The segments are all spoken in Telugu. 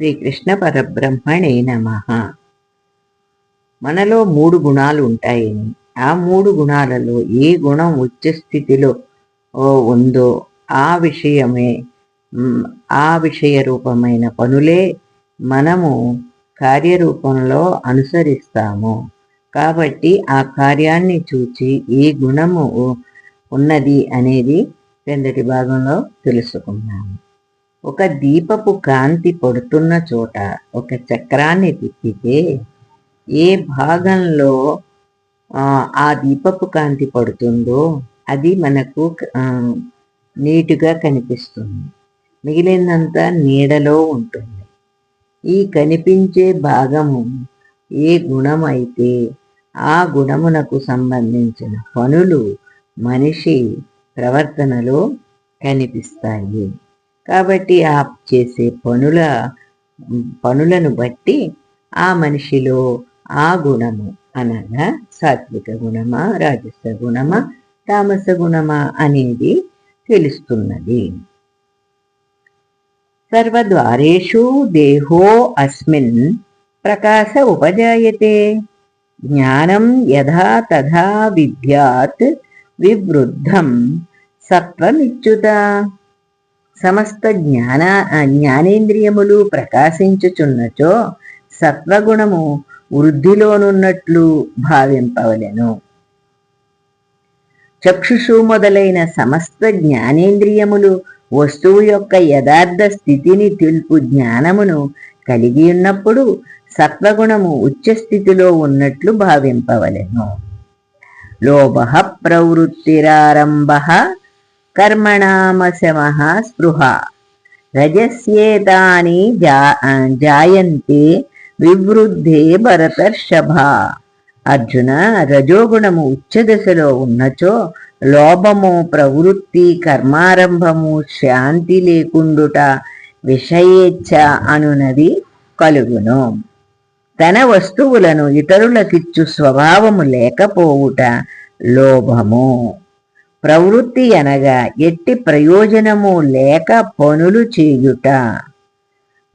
శ్రీకృష్ణ పరబ్రహ్మణే నమ. మనలో మూడు గుణాలు ఉంటాయని ఆ మూడు గుణాలలో ఏ గుణం ఉచ్చ స్థితిలో ఓ ఉందో ఆ విషయమే ఆ విషయ రూపమైన పనులే మనము కార్యరూపంలో అనుసరిస్తాము. కాబట్టి ఆ కార్యాన్ని చూచి ఏ గుణము ఉన్నది అనేది క్రిందటి భాగంలో తెలుసుకున్నాము. ఒక దీపపు కాంతి పడుతున్న చోట ఒక చక్రాన్ని తిప్పితే ఏ భాగంలో ఆ, దీపపు కాంతి పడుతుందో అది మనకు నీటుగా కనిపిస్తుంది. మిగిలినంతా నీడలో ఉంటుంది. ఈ కనిపించే భాగము ఏ గుణం అయితే ఆ గుణమునకు సంబంధించిన పనులు మనిషి ప్రవర్తనలో కనిపిస్తాయి. కాబట్టి ఆ చేసే పనుల పనులను బట్టి ఆ మనిషిలో ఆ గుణము అనగా సాత్విక గుణమా రాజస గుణమా తామస గుణమా అనేది తెలుస్తున్నది. సర్వద్వారేషు దేహో అస్మిన్ ప్రకాశ ఉపజాయతే జ్ఞానం యథా తథా విద్యాత్ వివృద్ధం సత్వమిచ్యుత. సమస్త జ్ఞాన జ్ఞానేంద్రియములు ప్రకాశించుచున్నచో సత్వగుణము వృద్ధిలోనున్నట్లు భావింపవలెను. చక్షుషు మొదలైన సమస్త జ్ఞానేంద్రియములు వస్తువు యొక్క యథార్థ స్థితిని తెలుపు జ్ఞానమును కలిగి ఉన్నప్పుడు సత్వగుణము ఉచ్చస్థితిలో ఉన్నట్లు భావింపవలెను. లోభ ప్రవృత్తిరారంభ కర్మణామశమః స్పృహ రజస్యేతాని జా జాయంతే వివృద్ధే భరతర్షభ అర్జున రజోగుణము ఉచ్చదశలో ఉన్నచో లోభము ప్రవృత్తి కర్మారంభము శాంతి లేకుండుట విషయేచ్ఛ అనునది కలుగును తన వస్తువులను ఇతరులకిచ్చు స్వభావము లేకపోవుట లోభము. ప్రవృత్తి అనగా ఎట్టి ప్రయోజనము లేక పనులు చేయుట.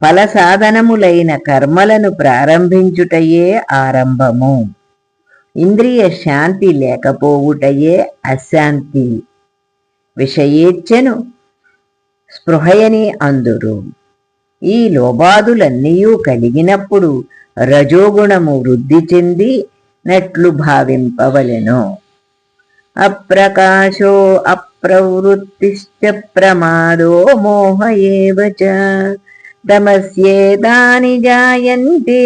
ఫల సాధనములైన కర్మలను ప్రారంభించుటయే ఆరంభము. ఇంద్రియ శాంతి లేకపోవుటయే అశాంతి. విషయేచ్ఛను స్పృహయని అందురు. ఈ లోబాదులన్నీయూ కలిగినప్పుడు రజోగుణము వృద్ధి చెంది నట్లు భావింపవలెను. అప్రకాశో అప్రవృత్తిశ్చ ప్రమాదో మోహ ఏవ చ తమస్యేతాని జాయంతే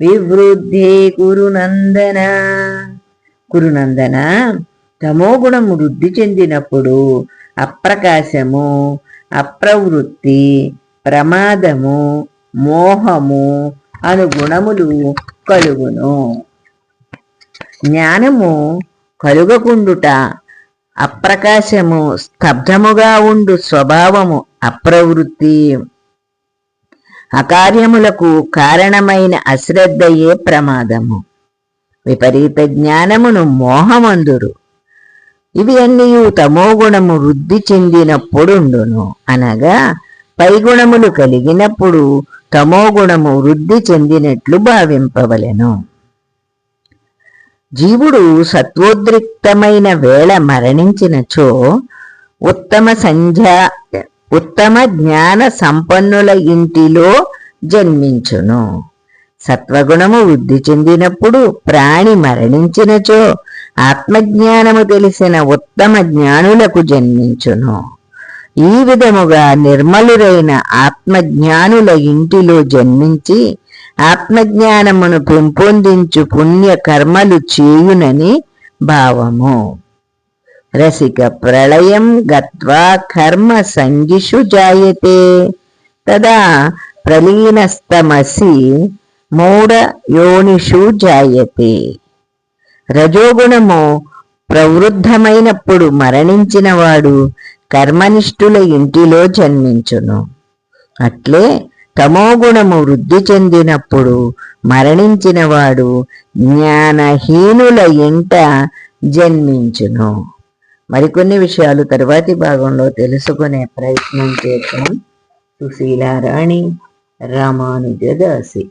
వివృద్ధే కురునందన. కురునందన గుణం వృద్ధి చెందినప్పుడు అప్రకాశము అప్రవృత్తి ప్రమాదము మోహము అను గుణములు కలుగును. జ్ఞానము కలుగకుండుట అప్రకాశము స్తబ్ధముగా ఉండు స్వభావము అప్రవృత్తి. అకార్యములకు కారణమైన అశ్రద్ధయే ప్రమాదము. విపరీత జ్ఞానమును మోహమందురు. ఇవి అన్నీ తమోగుణము వృద్ధి చెందినప్పుడుండును. అనగా పైగుణములు కలిగినప్పుడు తమోగుణము వృద్ధి చెందినట్లు భావింపవలెను. జీవుడు సత్వోద్రిక్తమైన వేళ మరణించినచో ఉత్తమ సంధ్యా ఉత్తమ జ్ఞాన సంపన్నుల ఇంటిలో జన్మించును. సత్వగుణము వృద్ధి చెందినప్పుడు ప్రాణి మరణించినచో ఆత్మజ్ఞానము తెలిసిన ఉత్తమ జ్ఞానులకు జన్మించును. ఈ విధముగా నిర్మలురైన ఆత్మజ్ఞానుల ఇంటిలో జన్మించి ఆత్మజ్ఞానమును పెంపొందించు పుణ్య కర్మలు చేయునని భావము. రసిక ప్రళయం గత్వా కర్మ సంగిషు జాయతే. తదా ప్రలీనస్తమసి మూడ యోనిషు జాయతే. రజోగుణము ప్రవృద్ధమైనప్పుడు మరణించినవాడు కర్మనిష్ఠుల ఇంటిలో జన్మించును. అట్లే తమోగుణము వృద్ధి చెందినప్పుడు మరణించిన వాడు జ్ఞానహీనుల ఇంట జన్మించును. మరికొన్ని విషయాలు తరువాతి భాగంలో తెలుసుకునే ప్రయత్నం చేద్దాం. సుశీలారాణి రామానుజదాసి.